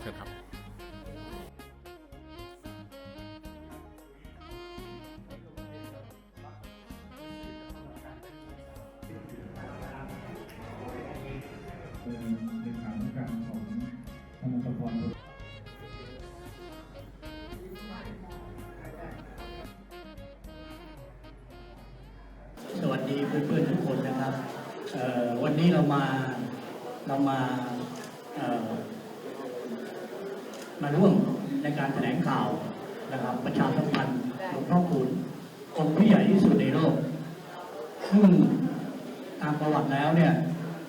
เชิญครับเป็นในฐานการของธนตพรสวัสดีเพื่อนๆทุกคนนะครับวันนี้เรามาเรามาเอ่อมาร่วมในการแถลงข่าวนะครับ ประชาสัมพันธ์หลวงพ่อคูณองค์ที่ใหญ่ที่สุดในโลกซึ่งตามประวัติแล้วเนี่ย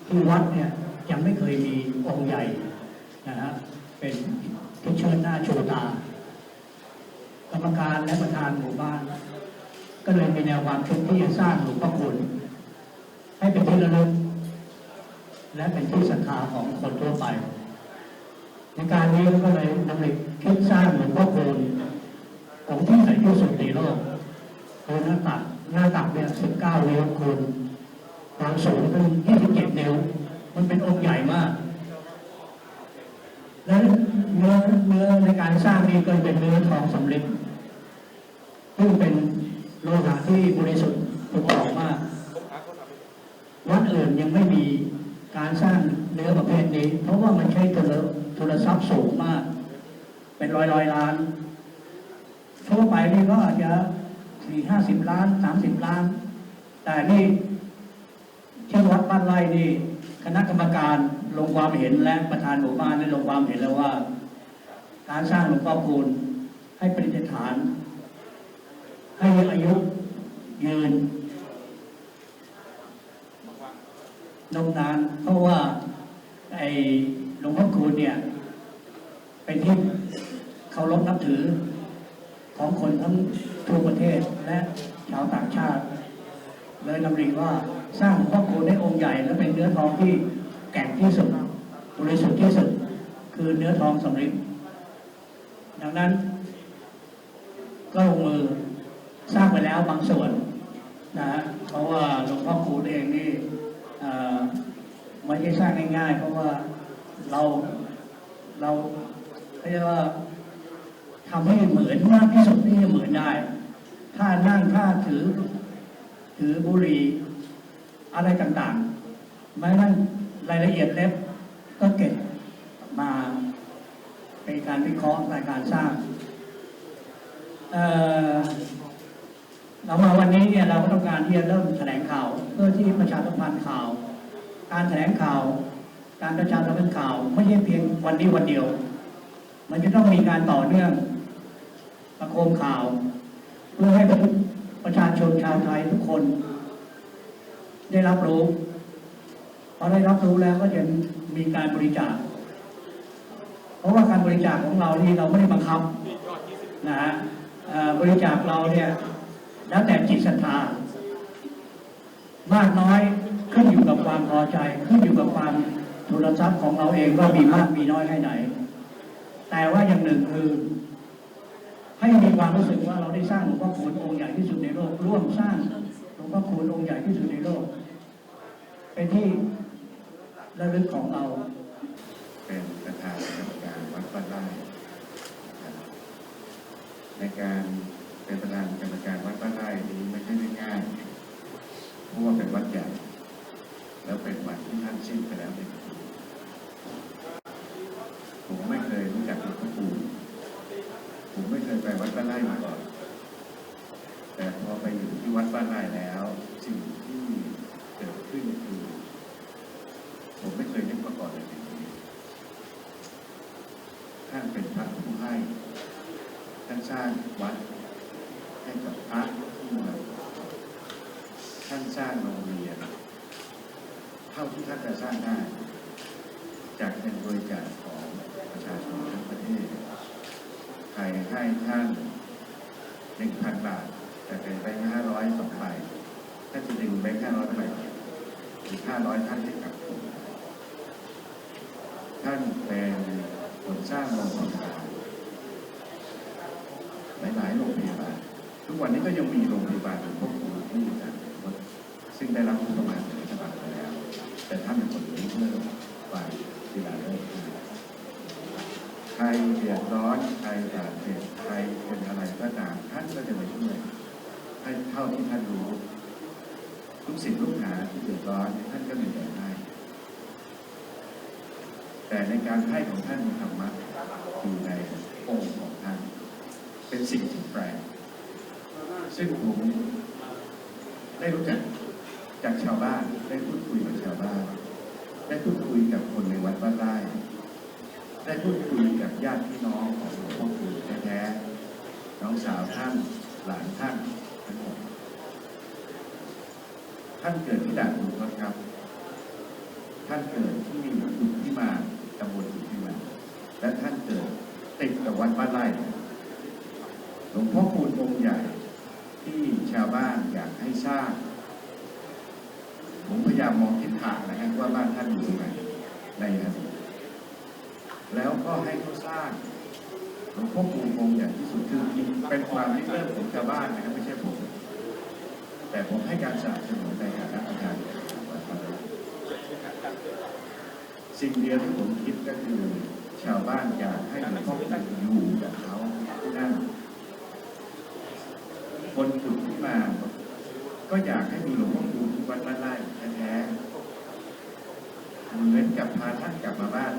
ที่วัดเนี่ยยังไม่เคยมีองค์ใหญ่นะฮะเป็นที่เชิดหน้าโชตากรรมการและประธานหมู่บ้าน ก็เลยมีแนวความคิดที่จะสร้างหลวงพ่อคูณให้เป็นที่ระลึกและเป็นที่ศรัทธาของคนทั่วไป ในการนี้ก็เลยดำริคิดสร้ หลวงพ่อคูณองที่ใหญ่ที่สุดในโลกคือหน้าตักหน้าตักเนี่ย19นิ้วคูณความสูงถึง27นิ้ว มันเป็นองค์ใหญ่มาก และเนื้อเนื้อในการสร้างนี้ก็เป็นเนื้อทองสำริดซึ่งเป็นโลหะที่บริสุทธิ์ถูกออกมากวัดอื่นยังไม่มีการสร้างเนื้อประเภทนี้ เพราะว่ามันใช้ทุนทุนทรัพย์สูงมาก เป็นร้อยร้อยล้านทั่วไปนี่ก็อาจจะสี่ห้าสิบล้านสามสิบล้าน แต่นี่เช่วัดบ้านไร่นี่ คณะกรรมการลงความเห็นและประธานหมู่บ้านได้ลงความเห็นแล้วว่า การสร้างหลวงพ่อคูณให้ประดิฐาน ให้อายุยืนนมนานเพราะว่าไอ้หลวงพ่อคูณเนี่ย เป็นที่เคารพนับถือ ของคนทั้งทั่วประเทศและชาวต่างชาติ เลยนำริว่าสร้างหลวงพ่อคูณให้องค์ใหญ่และเป็นเนื้อทองที่แก่งที่สุดบริสุทธิ์ที่สุดคือเนื้อทองสำริดดังนั้น ก็ลงมือสร้างไปแล้วบางส่วนนะฮะเพราะว่าหลวงพ่อคูณเองนี่ไม่ใช่สร้างง่ายๆเพราะว่าเราเขาเรียกว่าทำให้เหมือนมากที่สุดที่จะเหมือนได้ ถ้านั่งถ้าถือ ถือ บุหรี่อะไรต่างๆ แม้นั่นรายละเอียดเล็บก็เก็บมาในการวิเคราะห์ในการสร้างเเรามาวันนี้เนี่ยเราก็ต้องการที่จะเริ่มแถลงข่าว เพื่อที่ประชาสัมพันธ์ข่าว การแถลงข่าว การประชาสัมพันธ์ข่าว ไม่ใช่เพียงวันนี้วันเดียว มันจะต้องมีการต่อเนื่องประโคมข่าว เพื่อให้ ประชาชนชาวไทยทุกคน ได้รับรู้พอได้รับรู้แล้วก็จะมีการบริจาค เพราะว่าการบริจาคของเรานี่เราไม่ได้บังคับนะฮะบริจาคเราเนี่ยแล้วแต่จิตศรัทธามากน้อยขึ้นอยู่กับความพอใจ ขึ้นอยู่กับความทุนทรัพย์ของเราเองว่ามีมากมีน้อยแค่ไหน แต่ว่าอย่างหนึ่งคือ ให้มีความรู้สึกว่าเราได้สร้างหลวงพ่อคูณองค์ใหญ่ที่สุดในโลกร่วมสร้างหลวงพ่อคูณองค์ใหญ่ที่สุดในโลก เป็นที่ระลึกของเรา เป็นประธานกรรมการวัดบ้านไร่ในการเป็นประธานกรรมการวัดบ้านไร่นี้ไม่ใช่ง่ายเพราะว่าเป็นวัดใหญ่แล้วเป็นวัดที่ท่านสิ้นไปแล้วเป็นปีผมไม่เคยรู้จักหลวงพ่อคูณผม ไปวัดบ้านไร่มาก่อน แต่พอไปอยู่ที่วัดบ้านไร่แล้ว สิ่งที่เกิดขึ้นคือผมไม่เคยนึกมาก่อนเลยสิ่งนี้ท่านเป็นพระผู้ให้ท่านสร้างวัดให้กับพระที่มาท่านสร้างโรงเรียนเท่าที่ท่านจะสร้างได้ จากเป็นบริจาคของประชาชนทั้งประเทศ ให้ท่านหนึ่งพันบาทแต่เป็นแบงค์ห้าร้อยสองใบท่านจะดึงแบงค์ห้าร้อยใบหรือห้าร้อยท่านให้กับท่านเป็นคนสร้างโรงพยาบาลหลายๆโรงพยาบาลทุกวันนี้ก็ยังมีโรงพยาบาลหรือพวกครูที่อยู่ต่างจังหวัดซึ่งได้รับงบประมาณจากรัฐบาลไปแล้ว แต่ท่านเป็นคนริเริ่มฝ่ายกีฬาเลิก รบาดเจ็บใครเป็นอะไรก็ตามท่านก็จะมาช่วยให้เท่าที่ท่านรู้ ทุกสิ่งทุกหาที่เดือดร้อนท่านก็มีแต่ให้แต่ในการให้ของท่านมีธรรมะอยู่ในองค์ของท่าน เป็นสิ่งที่แปลกซึ่งผมได้รู้จักจากชาวบ้านได้พูดคุยกับชาวบ้าน ได้พูดคุยกับคนในวัดบ้านไร่ได้พูดคุยกับญาติพี่น้องของหลวงพ่อคูณแท้ๆน้องสาวท่านหลานท่านทั้งหมด ท่านเกิดที่ด่านขุนทดครับ ท่านเกิดที่อุดที่มาตำบลอุดที่มา และท่านเกิดติดกับวัดบ้านไร่หลวงพ่อคูณองค์ใหญ่ที่ชาวบ้านอยากให้สร้างผมพยายามมองทิศทางนะครับว่าบ้านท่านอยู่ตรงไหนในอดีตแล้วก็ให้เขาสร้างหลวงพ่อคูณองค์ใหญ่ที่สุดคือเป็นความริเริ่มของชาวบ้านนะครับไม่ใช่ผม แต่ผมให้การสนับสนุนในฐานะประธานวัดบ้านไร่สิ่งเดียวที่ผมคิดก็คือชาวบ้านอยากให้หลวงพ่ออยู่กับเขาที่นั่น คนจุดที่มา ก็อยากให้มีหลวงพ่อคูณที่วัดบ้านไร่แท้ๆเหมือนกับพาท่านกลับมาบ้าน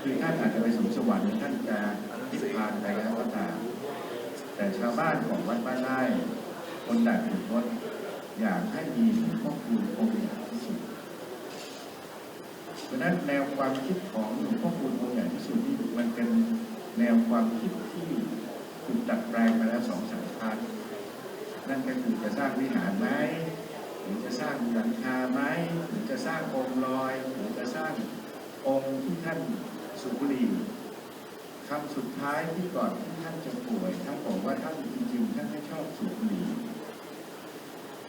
คือท่านอาจจะไปสู่สวรรค์ท่านจะนิพพานไปแล้วก็ตามแต่ชาวบ้านของวัดบ้านไร่ คนด่านขุนทดอยากให้มีหลวงพ่อคูณองค์ใหญ่ที่สุดเพราะนั้นแนวความคิดของหลวงพ่อคูณองค์ใหญ่ที่สุดนี่มันเป็นแนวความคิดที่ถูกดัดแปลงมาแล้วสองสามครั้งนั่นก็คือจะสร้างวิหารไหมหรือจะสร้างหลังคาไหมหรือจะสร้างองค์ลอยหรือจะสร้างองค์ที่ท่านสุบุรีคำสุดท้ายที่ก่อนที่ท่านจะป่วยท่านบอกว่าท่านจริงๆท่านไม่ชอบสูบบุหรี่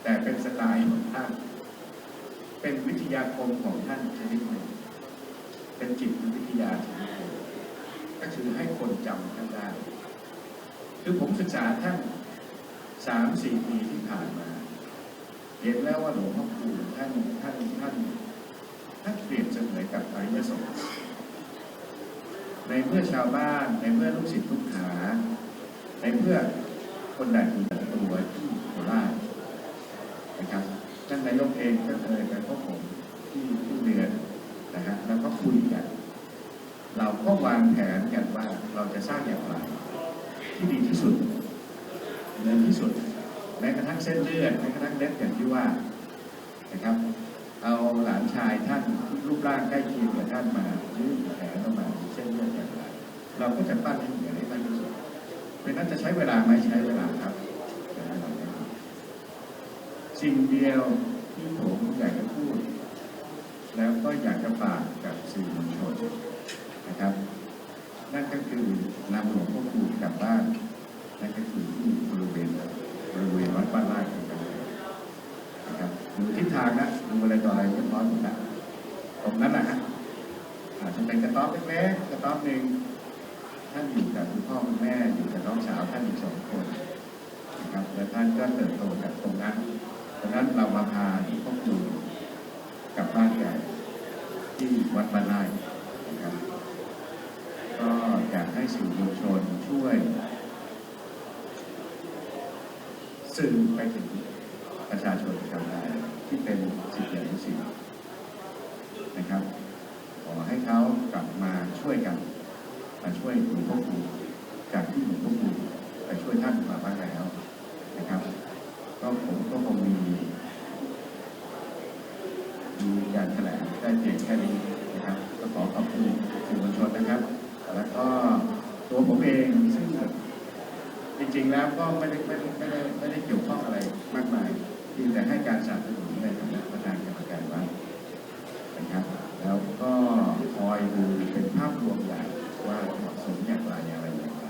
แต่เป็นสไตล์ของท่าน เป็นวิทยาคมของท่านชนิดหนึ่ง เป็นจิตวิทยาชนิดหนึ่งก็คือให้คนจำท่านได้คือผมศึกษาท่านสามสี่ปีที่ผ่านมา เห็นแล้วว่าหลวงพ่อคูณท่านท่านท่านท่านเปรียบเสมือนกับอริยสงฆ์ในเมื่อชาวบ้านในเมื่อลูกศิษย์ลูกหา ในเมื่อคนใดคนหนึ่งตัวที่โคราชนะครับ ท่า นายกเองก็เคยไปพบผมที่ที่เรือนนะฮะแล้วก็คุยกัน เราก็วางแผนกันว่าเราจะสร้างอย่างไร ที่ดีที่สุดเงินที่สุดแม้กระทั่งเส้นเลือดแม้กระทั่งเล็บอย่างที่ว่านะครับเอาหลานชายท่านรูปร่างใกล้เคียงกับท่านมายื่นแขนออกมาเส้นเลือดอย่างไร เราก็จะปั้นให้เหมือนให้มากที่สุดเพราะนั้นจะใช้เวลาไหมใช้เวลาครับ สิ่งเดียว ที่ผมอยากจะพูด แล้วก็อยากจะฝากกับสื่อมวลชนนะครับ นั่นก็คือนำหลวงพ่อคูณกลับบ้านนั่นก็คือที่บริเวณบริเวณวัดบ้านไร่ของเรานะครับดูทิศทางนะดูอะไรต่ออะไรเรียบร้อยหมดแล้วตรงนั้นนะฮะอาจจะเป็นกระต๊อบเล็กๆกระต๊อบหนึ่งท่านอยู่กับคุณพ่อคุณแม่อยู่กับน้องสาวท่านอีกสองคนนะครับและท่านก็เติบโตจากตรงนั้น ดังนั้นเรามาพาหลวงพ่อครูกับบ้านใหญ่ที่วัดบ้านไร่นะครับ ก็อยากให้สื่อมวลชนช่วย สื่อไปถึงประชาชนชาวไทยที่เป็นสิทธิอนุสิทธิ์นะครับ ขอให้เขากลับมาช่วยกัน มาช่วยหลวงพ่อคูณจากที่หลวงพ่อคูณไปช่วยท่านมาบ้างแล้วนะครับ ก็ผมก็คงมี มีการแถลงได้เพียงแค่นี้นะครับ ก็ขอขอบคุณสื่อมวลชนนะครับ แล้วก็ ผมเองซึ่งจริงๆแล้วก็ไม่ได้ไม่ได้ไม่ได้ไม่ได้เกี่ยวข้องอะไรมากมายเพียงแต่ให้การสนับสนุนในฐานะประธานกรรมการวัดนะครับ แล้วก็คอยดูเป็นภาพรวมใหญ่ว่าเหมาะสมอย่างไรอะไรอย่างไร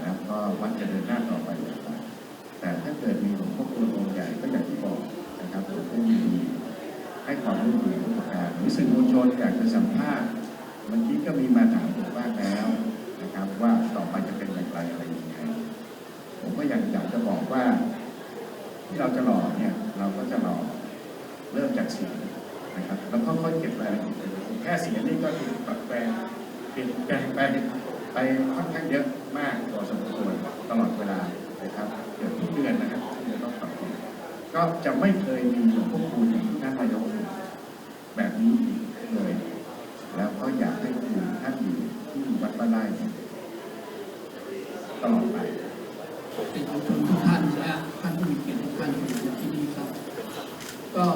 แล้วก็วัดจะเดินหน้าต่อไปอย่างไรแต่ถ้าเกิดมีหลวงพ่อคูณองค์ใหญ่ก็อย่างที่บอกนะครับผมก็ยินดีให้ความร่วมมือทุกประการหรือสื่อมวลชนอยากจะสัมภาษณ์เมื่อกี้ก็มีมาถามผมบ้างแล้ว นะครับ ว่าต่อไปจะเป็นอย่างไรอะไรยังไงผมก็ยังอยากจะบอกว่า ที่เราจะหล่อเนี่ย เราก็จะหล่อเริ่มจากเสียงนะครับแล้วก็ค่อยๆเก็บรายละเอียดแค่เสียงนี่ก็ถูกปรับแปลงเปลี่ยนแปลงไปไปไปค่อนข้างเยอะมากพอสมควรตลอดเวลานะครับเกือบทุกเดือนนะครับที่จะต้องปรับปรุงก็จะไม่เคยมีหลวงพ่อคูณอย่างที่ท่านนายกแบบนี้อีกเลย แล้วก็อยากให้คุณท่านอยู่ที่วัดบ้านไร่เนี่ยตลอดไป เป็นชนทุกท่านและท่านผู้มีเกียรติทุกท่านที่อยู่ที่นี่ครับ ก็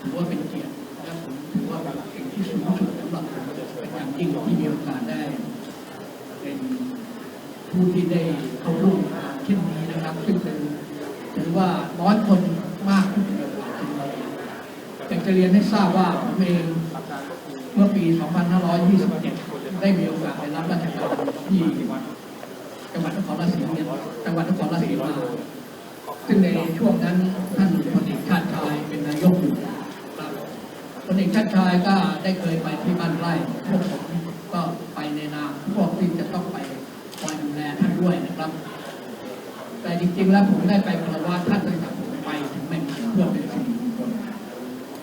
ถือว่าเป็นเกียรติและผมถือว่าเป็นสิ่งที่สูงสุดสำหรับผมเป็นอย่างยิ่งที่มีโอกาสได้ เป็นผู้ที่ได้เข้าร่วมงานเช่นนี้นะครับ ซึ่งเป็นถือว่าน้อยคนมากที่จะมีโอกาสเช่นนี้อยากจะเรียนให้ทราบว่าผมเองเมื่อปี 2527 ได้มีโอกาสไปรับราชการที่ จังหวัดนครราชสีมาจังหวัดนครราชสีมา ซึ่งในช่วงนั้นท่านพลเอกชาติชายเป็นนายกอยู่ครับ พลเอกชาติชายก็ได้เคยไปที่บ้านไร่พวกผมก็ไปในนามพวกที่จะต้องไปคอยดูแลท่านด้วยนะครับ แต่จริงๆแล้วผมได้ไปคารวะท่านตั้งแต่ผมไปถึงแม่งเพื่อเป็นสิริมงคล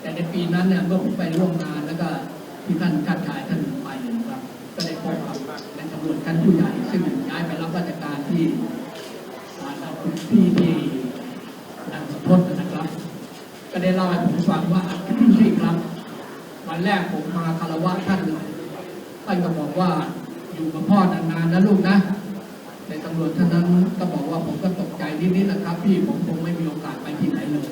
แต่ในปีนั้นเนี่ยเมื่อผมไปร่วมงานแล้วก็ที่ท่านชาติชายท่านไปนะครับ ก็ได้พบกับเป็นตำรวจชั้นผู้ใหญ่ซึ่งย้ายไปรับราชการที่อ่าที่ที่ดันสมพศนะครับ ก็ได้เล่าให้ผมฟังว่า พี่ครับ วันแรกผมมาคารวะท่านเลยท่านก็บอกว่าอยู่กับพ่อนานนะลูกนะในตำรวจท่านนั้นก็บอกว่าผมก็ตกใจนิดๆนะครับ พี่ผมคงไม่มีโอกาสไปที่ไหนเลย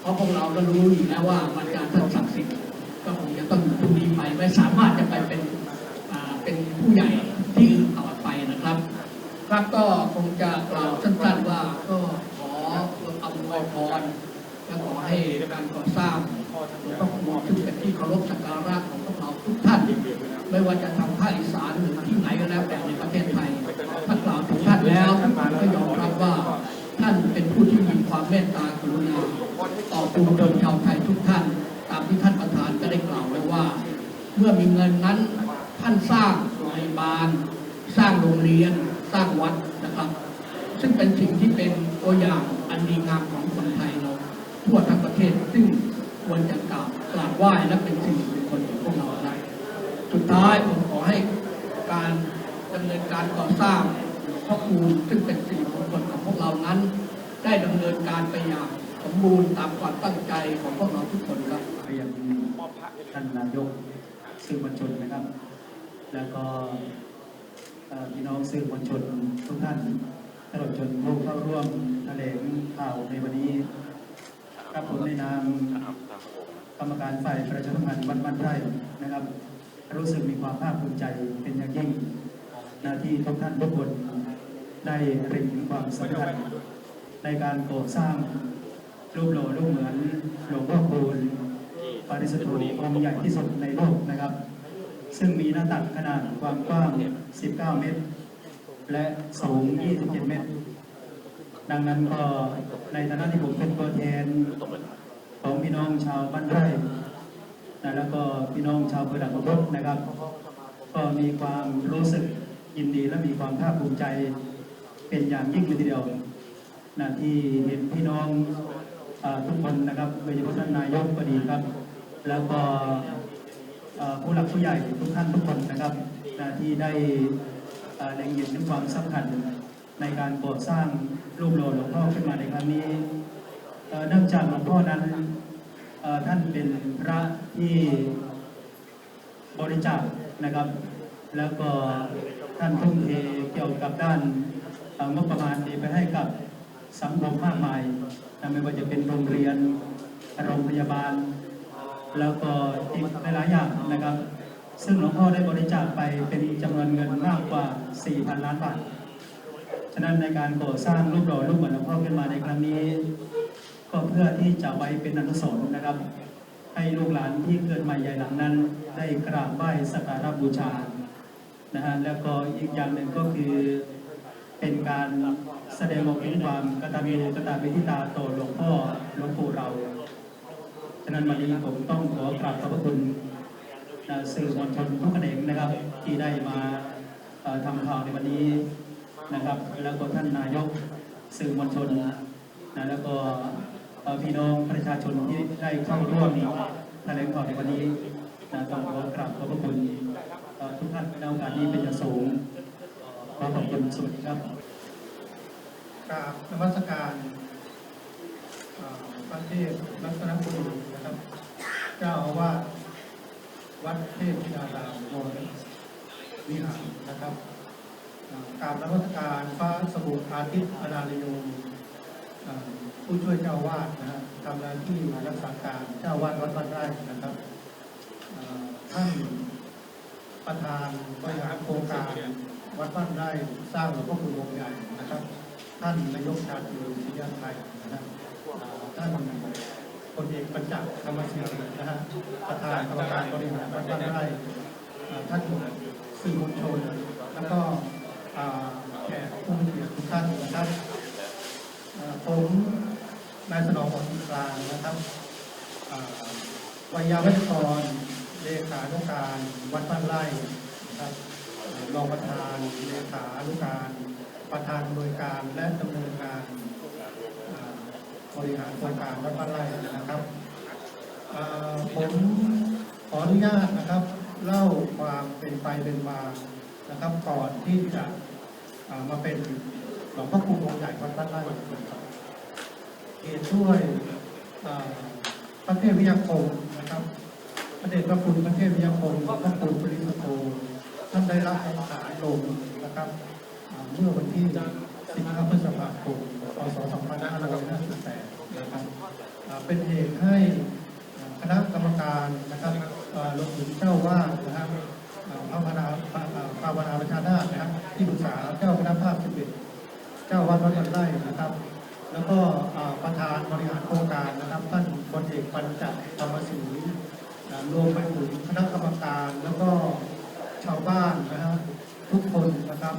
เพราะพวกเราก็รู้อยู่แล้วว่าวันการท่านศักดิ์สิทธิ์ก็คงจะต้องอยู่ตรงนี้ไปไม่สามารถจะไปเป็นเป็นผู้ใหญ่ที่อื่นต่อไปนะครับ ครับก็คงจะกล่าวสั้นๆว่าก็ขออำนวยพรและขอให้การก่อสร้างหลวงพ่อคูณซึ่งเป็นที่เคารพสักการะของพวกเราทุกท่านไม่ว่าจะทางภาคอีสานหรือที่ เมตตากรุณาต่อปวงชนชาวไทยทุกท่าน ตามที่ท่านประธานก็ได้กล่าวไว้ว่า เมื่อมีเงินนั้นท่านสร้างโรงพยาบาล สร้างโรงเรียน สร้างวัดนะครับ ซึ่งเป็นสิ่งที่เป็นตัวอย่างอันดีงามของคนไทยเรา ทั่วทั้งประเทศซึ่งควรจะกราบกราบไหว้และเป็นสิ่งมงคลของพวกเรานะสุดท้ายผมขอให้การดำเนินการก่อสร้างหลวงพ่อคูณซึ่งเป็นสิ่งมงคลของพวกเรานั้น ได้ดำเนินการไปอย่างสมบูรณ์ตามความตั้งใจของพวกเราทุกคนครับไปยังท่านนายกสื่อมวลชนนะครับ แล้วก็พี่น้องสื่อมวลชนทุกท่านตลอดจนผู้เข้าร่วมแถลงข่าวในวันนี้ครับผมในนามกรรมการฝ่ายประชาสัมพันธ์วัดบ้านไร่นะครับ รู้สึกมีความภาคภูมิใจเป็นอย่างยิ่งหน้าที่ทุกท่านทุกคนได้เห็นถึงความสำคัญ ในการก่อสร้างรูปหล่อรูปเหมือนหลวงพ่อคูณปาริสถูองค์ใหญ่ที่สุดในโลกนะครับ ซึ่งมีหน้าตักขนาดความกว้าง 19 เมตร และสูง 27 เมตร ดังนั้นก็ในฐานะที่ผมเป็นตัวแทนของพี่น้องชาวบ้านไร่นะแล้วก็พี่น้องชาวเพื่อนของรถนะครับ ก็มีความรู้สึกยินดีและมีความภาคภูมิใจเป็นอย่างยิ่งเลยทีเดียว นะที่เห็นพี่น้องอทุกคนนะครับโดยเฉพาะท่านนายกก็ดีครับ แล้วก็ผู้หลักผู้ใหญ่ทุกท่านทุกคนนะครับนะที่ได้เอ่อเล็งเห็นถึงความสำคัญในการก่อสร้างรูปหล่อหลวงพ่อขึ้นมาในครั้งนี้เนื่องจากหลวงพ่อนั้นท่านเป็นพระที่บริจาคนะครับ แล้วก็ท่านทุ่มเทเกี่ยวกับด้านงบประมาณนี้ไปให้กับ สังคมมากมายไม่ว่าจะเป็นโรงเรียนโรงพยาบาล แล้วก็อีกหลายอย่างนะครับ ซึ่งหลวงพ่อได้บริจาคไปเป็นจำนวนเงินมากกว่า 4,000 ล้านบาท ฉะนั้นในการก่อสร้างรูปหล่อรูปเหมือนหลวงพ่อขึ้นมาในครั้งนี้ ก็เพื่อที่จะไว้เป็นอนุสรณ์นะครับ ให้ลูกหลานที่เกิดใหม่ใหญ่หลังนั้น ได้กราบไหว้สักการะบูชานะฮะแล้วก็อีกอย่างหนึ่งก็คือเป็นการ แสดงออกถึงความกตัญญูกตเวทิตาต่อหลวงพ่อหลวงปู่เรา ฉะนั้นวันนี้ผมต้องขอกราบขอบพระคุณสื่อมวลชนทุกแขนงนะครับ ที่ได้มาทำข่าวในวันนี้นะครับ แล้วก็ท่านนายกสื่อมวลชนนะแล้วก็พี่น้องประชาชนที่ได้เข้าร่วมแถลงข่าวในวันนี้นะต้องขอกราบขอบพระคุณทุกท่านในโอกาสนี้เป็นอย่างสูงขอขอบคุณสวัสดีครับ กราบนมัสการพระเทพรัตนบุรีนะครับ เจ้าอาวาสวัดเทพธิดารามโดยวิหารนะครับกราบนมัสการพระสมุทรอาทิตย์อนาลโยเอ่อผู้ช่วยเจ้าอาวาสนะฮะทำหน้าที่รักษาการเจ้าอาวาสวัดบ้านไร่นะครับท่านประธานบริหารโครงการวัดบ้านไร่สร้างหลวงพ่อคุณองค์ใหญ่นะครับ ท่านนายกชาติศรียาไทยนะครับอ่าท่านพลเอกประจักษ์ธรรมศรีนะฮะประธานกรรมการบริหารวัดบ้านไร่อ่าท่านสื่อมวลชน แล้วก็แขกผู้มีเกียรติทุกท่านนะครับผมนายสนองหอนกลางนะครับอ่าวิยาวัชกรเลขานุการวัดบ้านไร่นะครับอ่ารองประธานเลขานุการ ประธานโดยการและดำเนินการบริหารโครงการวัดบ้านไร่นะครับผมขออนุญาตนะครับเล่าความเป็นไปเป็นมานะครับก่อนที่จะามาเป็นหลวงพ่อคูองค์ใหญ่วัดบ้านไร่นะครับเหตุด้วยพระเทพวิทยาคมนะครับพระเดชพระคุณพระเทพวิทยาคมพ่อคูปริสุทโธท่านได้รับอาสาลงนะครับ เมื่อวันที่15พฤษภาคมพศ2558นะครับเป็นเหตุให้อ่าคณะกรรมการนะครับอ่ารวมถึงเจ้าวาดนะครับอ่าภาวนาอ่าภาวนาประชานาถนะครับ ที่ปรึกษาเจ้าคณะภาค11เจ้าวัดวัดบันไร่นะครับ แล้วก็อ่าประธานบริหารโครงการนะครับท่านพลเอกปัญจธรรมศรีอ่ารวมไปถึงคณะกรรมการแล้วก็ชาวบ้านนะครับทุกคนนะครับ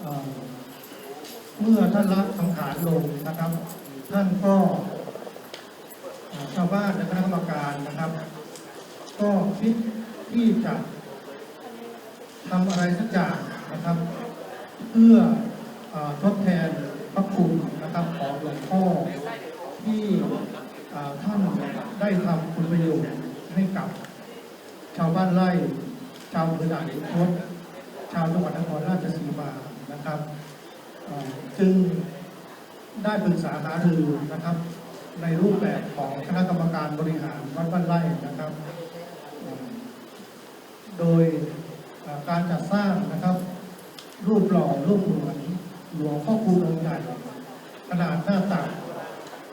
เอ่อเมื่อท่านละสังขารลงนะครับ ท่านก็เอ่อชาวบ้านและคณะกรรมการนะครับ ก็คิดที่จะทำอะไรสักอย่างนะครับ เพื่อเออทดแทนพระคุณนะครับของหลวงพ่อที่เอ่อท่านได้ทำคุณประโยชน์ให้กับ ชาวบ้านไร่ ชาวอำเภอด่านขุนทดชาวจังหวัดนครราชสีมานะครับจึงได้ปรึกษาหารือนะครับ ในรูปแบบของคณะกรรมการบริหารวัดบ้านไร่นะครับ โดยการจัดสร้างนะครับ รูปหล่อรูปเหมือนหลวงพ่อคูณองค์ใหญ่ขนาดหน้าตัก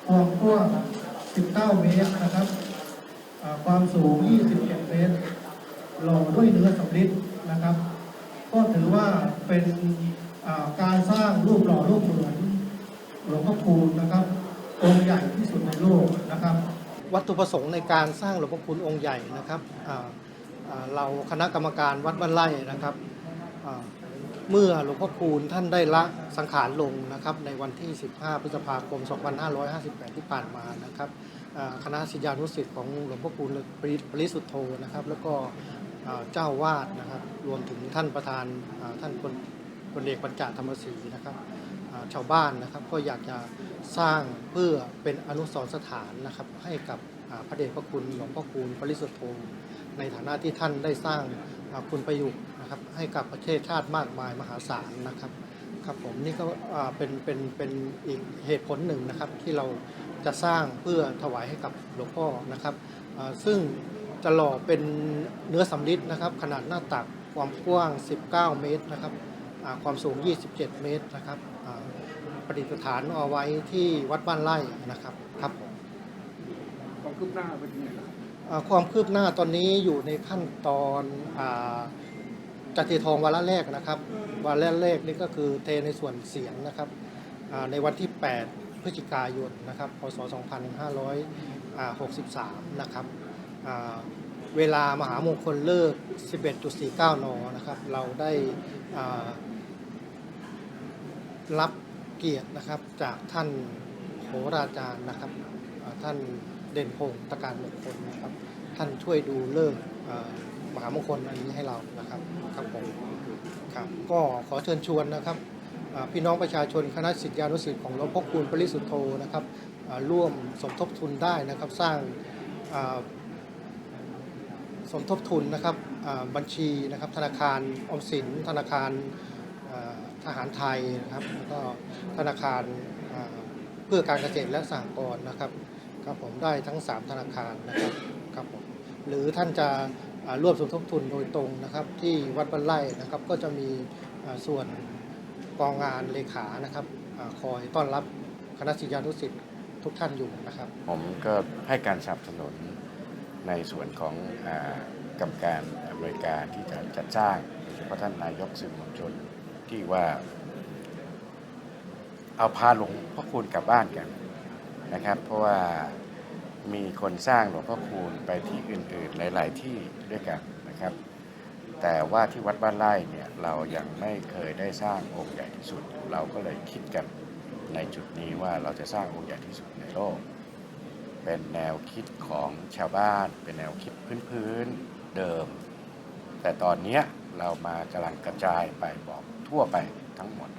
ความกว้าง 19 เมตรนะครับ ความสูง 27 เมตร หล่อด้วยเนื้อสำริดนะครับ ก็ถือว่าเป็นการสร้างรูปหล่อรูปเหมือนหลวงพ่อคูณนะครับ องค์ใหญ่ที่สุดในโลกนะครับ วัตถุประสงค์ในการสร้างหลวงพ่อคูณองค์ใหญ่นะครับเราคณะกรรมการวัดบ้านไร่นะครับเมื่อหลวงพ่อคูณท่านได้ละสังขารลงนะครับในวันที่ 15 พฤษภาคม 2558 ที่ผ่านมานะครับคณะศิษยานุศิษย์ของหลวงพ่อคูณปริปริสุทธโธนะครับ แล้วก็ เจ้าวาดนะครับ รวมถึงท่านประธานท่านพลพลเอกปัญจธรรมศรีนะครับชาวบ้านนะครับก็อยากจะสร้างเพื่อเป็นอนุสรณ์สถานนะครับ ให้กับพระเดชพระคุณหลวงพ่อคูณปริสุทธโธในฐานะที่ท่านได้สร้างคุณประโยชน์นะครับ ให้กับประเทศชาติมากมายมหาศาลนะครับครับผมนี่ก็เป็นเป็นเป็นอีกเหตุผลหนึ่งนะครับที่เราจะสร้างเพื่อถวายให้กับหลวงพ่อนะครับซึ่ง จะหล่อเป็นเนื้อสำริดนะครับ ขนาดหน้าตักความกว้าง 19 เมตรนะครับอ่าความสูง 27 เมตรนะครับอ่าประดิษฐานเอาไว้ที่วัดบ้านไร่นะครับครับผมความคืบหน้าเป็นยังไงครับอ่าความคืบหน้าตอนนี้อยู่ในขั้นตอนอาจัดเททองวาระแรกนะครับวาระแรกนี่ก็คือเทในส่วนเสียงนะครับอ่าในวันที่ 8 พฤศจิกายนนะครับ พศ 2563 นะครับอ่า เวลามหามงคลเลิก 11.49 น นะครับ เราได้รับเกียรตินะครับจากท่านโหราจารย์นะครับท่านเด่นพงศ์ตะการมงคลนะครับ ท่านช่วยดูเลิกมหามงคลอันนี้ให้เรานะครับครับผมครับก็ขอเชิญชวนนะครับพี่น้องประชาชนคณะศิษยานุศิษย์ของหลวงพ่อคูณปริสุทธโธนะครับร่วมสมทบทุนได้นะครับ สร้างา สมทบทุนนะครับบัญชีนะครับธนาคารออมสิน ธนาคารทหารไทยนะครับแล้วก็ธนาคารเพื่อการเกษตรและสหกรณ์นะครับครับผมได้ทั้ง 3 ธนาคารนะครับครับผมหรือท่านจะร่วมสมทบทุนโดยตรงนะครับ ที่วัดบ้านไร่นะครับก็จะมีส่วนกองงานเลขานะครับอคอยต้อนรับคณะศิษยานุศิษย์ทุกท่านอยู่นะครับ ผมก็ให้การสนับสนุน ในส่วนของอกรรมการอเมริกาที่จะจัดสร้างโดยเฉพาะท่านนายกสื่อมวลชนที่ว่า เอาพาหลวงพ่อคูณกลับบ้านกันนะครับ เพราะว่ามีคนสร้างหลวงพ่อคูณไปที่อื่นๆ หลาย ๆ ที่ด้วยกันนะครับ แต่ว่าที่วัดบ้านไร่เนี่ยเรายังไม่เคยได้สร้างองค์ใหญ่ที่สุด เราก็เลยคิดกันในจุดนี้ว่าเราจะสร้างองค์ใหญ่ที่สุดในโลก เป็นแนวคิดของชาวบ้าน เป็นแนวคิดพื้นๆเดิม แต่ตอนนี้เรามากำลังกระจายไปบอกทั่วไปทั้งหมด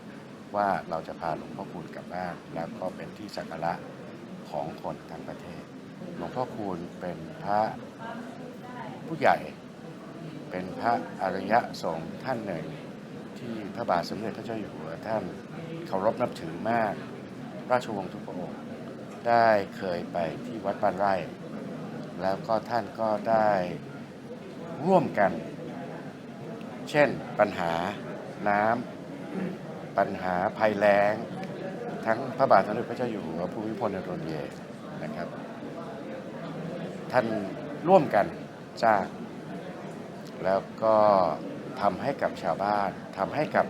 ว่าเราจะพาหลวงพ่อคูณกลับบ้าน แล้วก็เป็นที่สักการะของคนทั้งประเทศ หลวงพ่อคูณเป็นพระผู้ใหญ่ เป็นพระอริยะสงฆ์ท่านหนึ่ง ที่พระบาทสมเด็จพระเจ้าอยู่หัวท่านเคารพนับถือมาก ราชวงศ์ทุกพระองค์ ได้เคยไปที่วัดบ้านไร่ แล้วก็ท่านก็ได้ร่วมกัน เช่นปัญหาน้ำปัญหาภัยแล้ง ทั้งพระบาทสมเด็จพระเจ้าอยู่หัวภูมิพลอดุลยเดชนะครับ ท่านร่วมกันสร้างแล้วก็ทำให้กับชาวบ้านทำให้กับ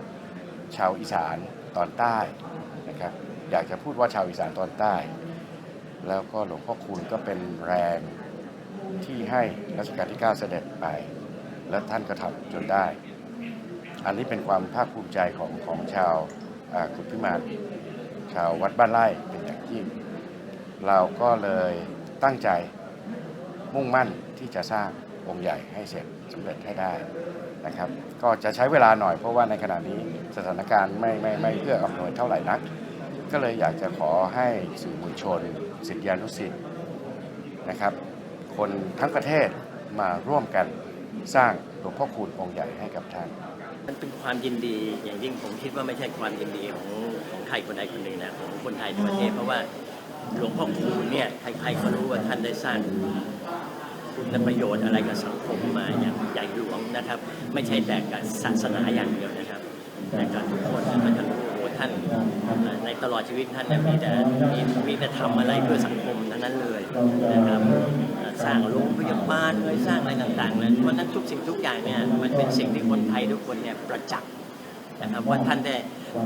ชาวอีสานตอนใต้นะครับ อยากจะพูดว่าชาวอีสานตอนใต้ แล้วก็หลวงพ่อคูณก็เป็นแรงที่ให้รัชกาลที่ 9 เสด็จไป และท่านก็ทำจนได้ อันนี้เป็นความภาคภูมิใจของของชาวกุฎพิมานชาววัดบ้านไร่เป็นอย่างยิ่ง เราก็เลยตั้งใจมุ่งมั่นที่จะสร้างองค์ใหญ่ให้เสร็จสำเร็จให้ได้นะครับ ก็จะใช้เวลาหน่อยเพราะว่าในขณะนี้สถานการณ์ไม่ไม่ไม่เอื้ออำนวยเท่าไหร่นัก ก็เลยอยากจะขอให้สื่อมวลชน สิทธิานุสิทธิ์นะครับ คนทั้งประเทศมาร่วมกันสร้างหลวงพ่อคูณองค์ใหญ่ให้กับท่าน มันเป็นความยินดีอย่างยิ่งผมคิดว่าไม่ใช่ความยินดีของของใครคนใดคนหนึ่งนะของคนไทยทั้งประเทศเพราะว่าหลวงพ่อคูณเนี่ยใครๆก็รู้ว่าท่านได้สร้างคุณประโยชน์อะไรกับสังคมมาอย่างใหญ่หลวงนะครับ ไม่ใช่แต่กับศาสนาอย่างเดียวนะครับแต่กับทุกคนก็จะ ท่านในตลอดชีวิตท่านเนี่ยมีแต่มีมีแต่ทำอะไรเพื่อสังคมทั้งนั้นเลยนะครับสร้างโรงพยาบาลเลยสร้างอะไรต่างๆเลยเพราะนั้นทุกสิ่งทุกอย่างเนี่ยมันเป็นสิ่งที่คนไทยทุกคนเนี่ยประจักษ์นะครับว่าท่านได้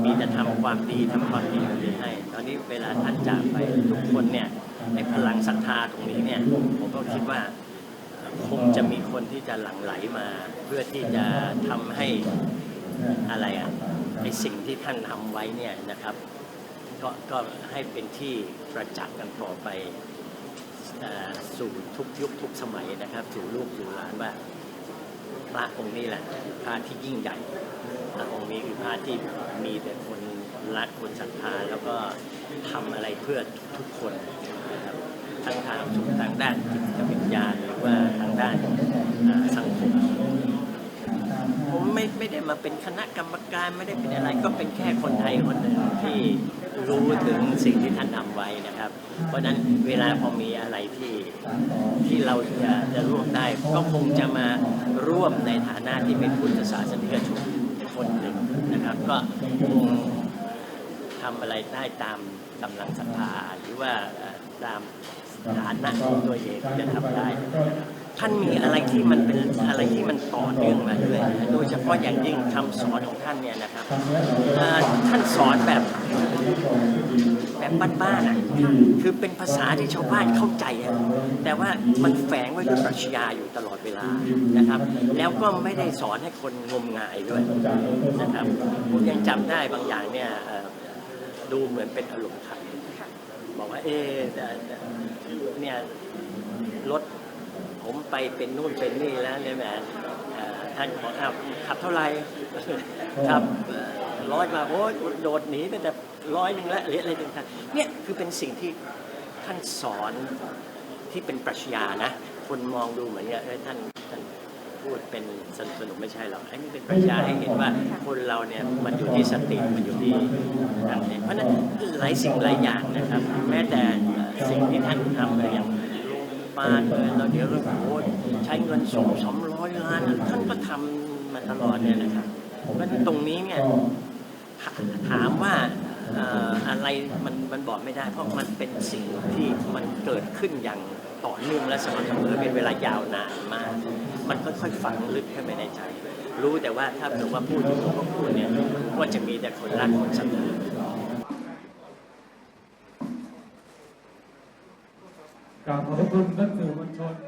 มีแต่ทำความดีทำความดีให้ ตอนนี้เวลาท่านจากไปทุกคนเนี่ยในพลังศรัทธาตรงนี้เนี่ยผมก็คิดว่าคงจะมีคนที่จะหลั่งไหลมา เพื่อที่จะทำให้ อะไรอะไอสิ่งที่ท่านทำไว้เนี่ยนะครับก็ก็ให้เป็นที่ประจักษ์กันต่อไปเอ่อสู่ทุกยุคทุกสมัยนะครับ สู่ลูกสู่หลานว่าพระองค์นี้แหละพระที่ยิ่งใหญ่พระองค์นี้คือพระที่มีแต่คนรักคนศรัทธาแล้วก็ทำอะไรเพื่อทุกคนนะครับทั้งทางสุขทางด้านจิตวิญญาณหรือว่าทางด้านอ่าสังคมผม ไม่ไม่ได้มาเป็นคณะกรรมการไม่ได้เป็นอะไร ก็เป็นแค่คนไทยคนหนึ่งที่รู้ถึงสิ่งที่ท่านทำไว้นะครับ เพราะฉะนั้นเวลาพอมีอะไรที่ที่เราจะจะร่วมได้ ก็คงจะมาร่วมในฐานะที่เป็นพุทธศาสนิกชนคนหนึ่งนะครับ ก็คงทำอะไรได้ตามกำลังศรัทธาหรือว่าตามฐานะของตัวเองที่จะทำได้ ท่านมีอะไรที่มันเป็นอะไรที่มันต่อเนื่องมาเรื่อยโดยเฉพาะอย่างยิ่งคำสอนของท่านเนี่ยนะครับท่านสอนแบบแบบบ้านๆอะคือเป็นภาษาที่ชาวบ้านเข้าใจอะแต่ว่ามันแฝงไว้ด้วยปรัชญาอยู่ตลอดเวลานะครับ แล้วก็ไม่ได้สอนให้คนงมงายด้วยนะครับผมยังจำได้บางอย่างเนี่ยดูเหมือนเป็นอารมณ์ขันบอกว่าเอ๊เนี่ยรถ ผมไปเป็นนู่นเป็นนี่แล้วเนี่ยแหมเอ่อท่านบอกอ้าวขับเท่าไหร่ครับเอ่อร้อยมาโอ้ยโดดหนีไปแต่ร้อยหนึ่งแล้วหรืออะไรต่างๆเนี่ยคือเป็นสิ่งที่ท่านสอนที่เป็นปรัชญานะคนมองดูเหมือนเนี่ยเอ้ยท่านท่านพูพูดเป็นสนุกสนุกไม่ใช่หรอกไอ้นี่เป็นปรัชญาให้เห็นว่าคนเราเนี่ยมันอยู่ที่สติมันอยู่ที่อะไรเพราะฉะนั้นหลายสิ่งหลายอย่างนะครับ แม้แต่สิ่งที่ท่านทำอย่างโรงพยา บาลเลยเราเดี๋ยวเราโอ้ใช้เงินสองสามร้อยล้านท่านก็ทำมาตลอดเนี่ยนะครับเพราะตรงนี้เนี่ยถามว่าอะไรมันมันบอกไม่ได้ เพราะมันเป็นสิ่งที่มันเกิดขึ้นอย่างต่อเนื่องและสม่ำเสมอเป็นเวลายาวนานมาก มันค่อยๆฝังลึกเข้าไปในใจ รู้แต่ว่าถ้าเกิดว่าพูดถึงหลวงพ่อคูณเนี่ยก็จะมีแต่คนรักคนศรัทธา กราบขอบพระคุณท่านสื่อมวลชนทุกท่าน